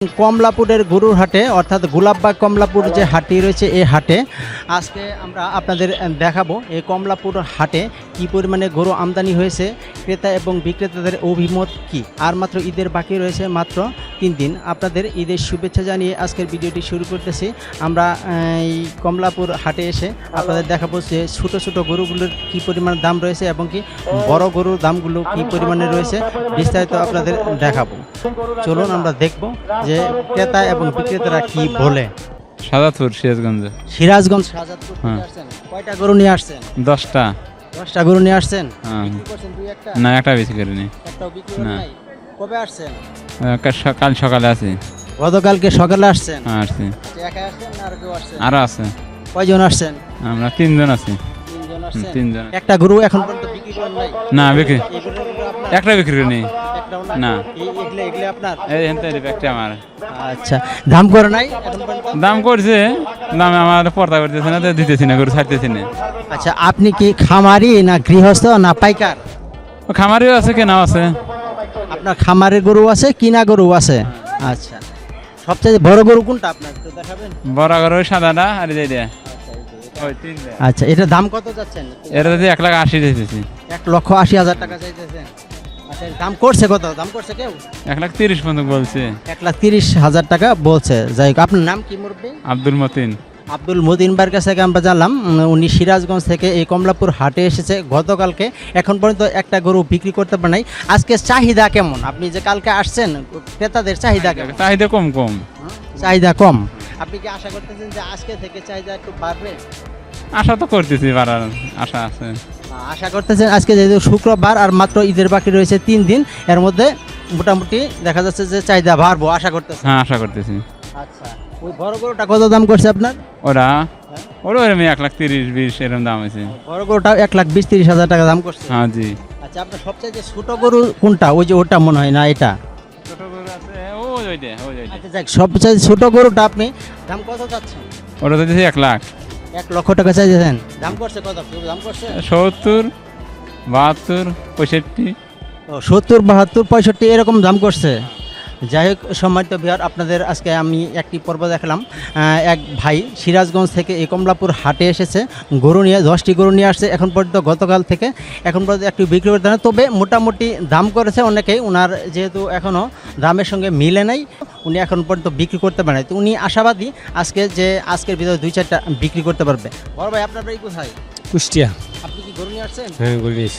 কমলাপুরের গরুর হাটে, অর্থাৎ গোলাপবাগ কমলাপুর যে হাটটি রয়েছে এই হাটে, আজকে আমরা আপনাদের দেখাবো এই কমলাপুর হাটে কি পরিমাণে গরু আমদানি হয়েছে, ক্রেতা এবং বিক্রেতাদের অভিমত কি। আর মাত্র ঈদের বাকি রয়েছে মাত্র তিন দিন। আপনাদের ঈদের শুভেচ্ছা জানিয়ে আজকের ভিডিওটি শুরু করতেছি। আমরা এই কমলাপুর হাটে এসে আপনাদের দেখাবো যে ছোটো ছোটো গরুগুলোর কি পরিমাণ দাম রয়েছে এবং কি বড় গরুর দামগুলো কি পরিমাণে রয়েছে বিস্তারিত আপনাদের দেখাবো। চলুন আমরা দেখব যে ক্রেতা এবং বিক্রেতারা কি বলে। সাদাতপুর সিরাজগঞ্জ। সিরাজগঞ্জ। হ্যাঁ। কয়টা গরু নিয়ে আসছেন? দশটা। দশটা গরু নিয়ে আসছেন? হ্যাঁ। না একটা বেশি করিনি। একটাও বিক্রি নাই? কবে আসছেন? কাল সকালে আছি। গতকালকে সকালে আসছেন? হ্যাঁ আসছি। একা আসছেন আর কেউ আসছেন? আছে। কয়জন আসছেন? আমরা তিনজন আছি। তিনজন একটা গরু এখন পর্যন্ত বিক্রি করেন নাই? না বিক্রি একটা বিক্রি করিনি। না। এই এগুলো এগুলো আপনার? এই হেনতে একটা আমার। আচ্ছা। দাম করে নাই দাম করছে। দাম আমার পর্দা করতেছে না দিতেছি না করে ছাড়তেছি না। আচ্ছা আপনি কি খামারি না গৃহস্থ না পাইকার? খামারিও আছে কেনাও আছে। আপনার খামারের গরু আছে কিনা গরু আছে? আচ্ছা। সবচেয়ে বড় গরু কোনটা আপনার একটু দেখাবেন? বড় ওই সাদাটা আর এই যে এটা। আচ্ছা এটা। দাম কত যাচ্ছেন? এর যদি এক লাখ আশি দিতেছি। এক লক্ষ আশি হাজার টাকা চাইতেছেন। আচ্ছা দাম করছে কত? দাম করছে কেউ? এক লাখ তিরিশ পর্যন্ত বলছে। এক লাখ তিরিশ হাজার টাকা বলছে। যাই হোক আপনার নাম কি মুরব্বী? আব্দুল মতিন। আব্দুল মদিনবার কাছ থেকে আমরা জানলাম উনি সিরাজগঞ্জ থেকে এই কমলাপুর হাটে এসেছে। গতকালকে এখন পর্যন্ত একটা গরু বিক্রি করতে পারে নাই। আজকে চাহিদা কেমন? আপনি যে কালকে আসছেন ক্রেতাদের চাহিদা কেমন? চাহিদা কম কম। চাহিদা কম। আপনি কি আশা করতেছেন যে আজকে থেকে চাহিদা একটু বাড়বে? আশা তো করতেছি বাড়ার আশা আছে। আশা করতেছেন আজকে যেহেতু শুক্রবার আর মাত্র ঈদের বাকি রয়েছে তিন দিন এর মধ্যে মোটামুটি দেখা যাচ্ছে যে চাহিদা বাড়বো আশা করতেছেন? হ্যাঁ আশা করতেছি। আচ্ছা। ওই বড় গরুটা কত দাম করছে আপনার? ওরা? এক লাখ তিরিশ বিশ এরকম দাম আছে বড় গরুটা এক লাখ বিশ তিরিশ হাজার টাকা দাম করছে। হ্যাঁ জি। আচ্ছা আপনার সবচেয়ে যে ছোট গরু কোনটা? ওই যে ওটা মনে হয় না এটা? ছোট গরু আছে ও ওইটা ওই আচ্ছা যাক সবচেয়ে ছোট গরুটা আপনি দাম কত চাচ্ছেন? ওটা এক লাখ। এক লক্ষ টাকা চাইছেন দাম করছে কত? দাম করছে? সত্তর বাহাত্তর পঁয়ষট্টি। ও সত্তর বাহাত্তর পঁয়ষট্টি এরকম দাম করছে। যাই হোক সম্মানিত বিহার আপনাদের আজকে আমি একটি পর্ব দেখলাম। এক ভাই সিরাজগঞ্জ থেকে এই কমলাপুর হাটে এসেছে। গরু নিয়ে দশটি গরু নিয়ে আসছে এখন পর্যন্ত গতকাল থেকে। এখন পর্যন্ত একটু বিক্রি করতে তবে মোটামুটি দাম করেছে অনেকেই। ওনার যেহেতু এখনও দামের সঙ্গে মিলে নাই উনি এখন পর্যন্ত বিক্রি করতে পারে নাই। তো উনি আশাবাদী আজকে যে আজকের ভিতরে দুই চারটা বিক্রি করতে পারবে। বড় ভাই আপনার বাড়ি কোথায়? কুষ্টিয়া। আপনি কি গরু নিয়ে আসছেন? হ্যাঁ গরিস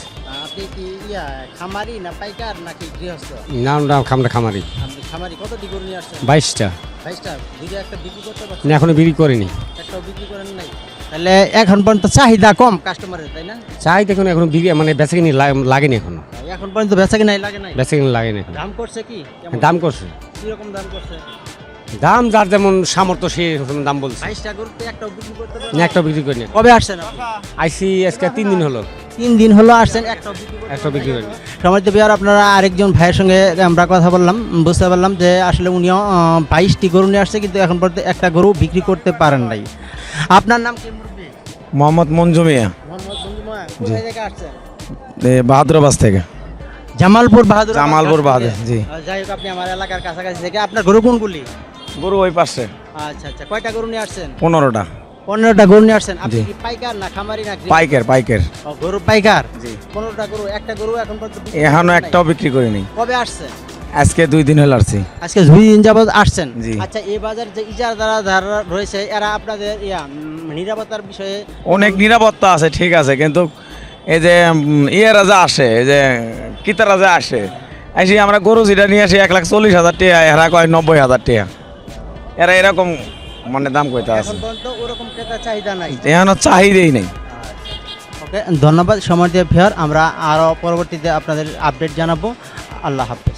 আপনি কি ইয়া খামারি না পাইকার নাকি গৃহস্থ? নাম নাম খামরা খামারি। আপনি খামারি কতটি গরু নিয়ে আসছেন? বাইশটা। বাইশটা দুটো একটা বিক্রি করতে পারছেন? না এখনও বিক্রি করিনি। একটাও বিক্রি করেন নাই? তাহলে এখন পর্যন্ত চাহিদা কম। কাস্টমারের তাই না? চাই দেখুন এখনও বিক্রি মানে বেচা কিনি লাগেনি এখনও। এখন পর্যন্ত বেচা কিনাই লাগে নাই? বেচা কিনি লাগেনি এখনও। দাম করছে কি? দাম করছে। কীরকম দাম করছে? দাম যার যেমন সামর্থ্য সে দাম বলছে। একটাও বিক্রি না করিনি। কবে আসছেন আপনি? আইসি আজকে তিন দিন হলো। তিন দিন হলো আসছেন একটা বিক্রি করিনি সমাজ বিহার আপনারা আরেকজন ভাইয়ের সঙ্গে আমরা কথা বললাম বুঝতে পারলাম যে আসলে উনিও বাইশটি গরু নিয়ে আসছে কিন্তু এখন পর্যন্ত একটা গরু বিক্রি করতে পারেন নাই। আপনার নাম কি মোহাম্মদ মঞ্জু মিয়া। মোহাম্মদ বন্ধুমা কোথায় থেকে বাহাদুরাবাদ থেকে। জামালপুর বাহাদুর জামালপুর বাহাদুর, জি। যাই হোক আপনি আমার এলাকার কাছাকাছি থেকে আপনার গরু কোনগুলি? গরু ওই পাশে। আচ্ছা আচ্ছা কয়টা গরু নিয়ে আসছেন? পনেরোটা। পনেরোটা গরু নিয়ে আসছেন। আপনি কি পাইকার না খামারি না পাইকের পাইকের। ও, গরু পাইকার? জি। পনেরোটা গরু একটা গরু এখন পর্যন্ত বিক্রি এখনও নাই। একটাও বিক্রি করিনি কবে আসছেন আজকে দুই দিন হলো আসছি। আজকে দুই দিন যাবত আসছেন? জি। আচ্ছা এই বাজার যে ইজার দ্বারা যারা রয়েছে এরা আপনাদের ইয়া উম, নিরাপত্তার বিষয়ে অনেক নিরাপত্তা আছে ঠিক আছে কিন্তু এই যে উম, ইয়েরা যে আসে এই যে কিতারা যে আসে এসে আমরা গরু যেটা নিয়ে আসি এক লাখ চল্লিশ হাজার টাকা এরা কয় নব্বই হাজার টাকা। এরা এরকম মানে দাম কইতে আছে। এখন তো ওরকম ক্রেতা চাহিদা নাই। এখনও চাহিদাই নেই। ওকে ধন্যবাদ সময় দিয়ে ফেয়ার আমরা আরও পরবর্তীতে আপনাদের আপডেট জানাব। আল্লাহ হাফেজ।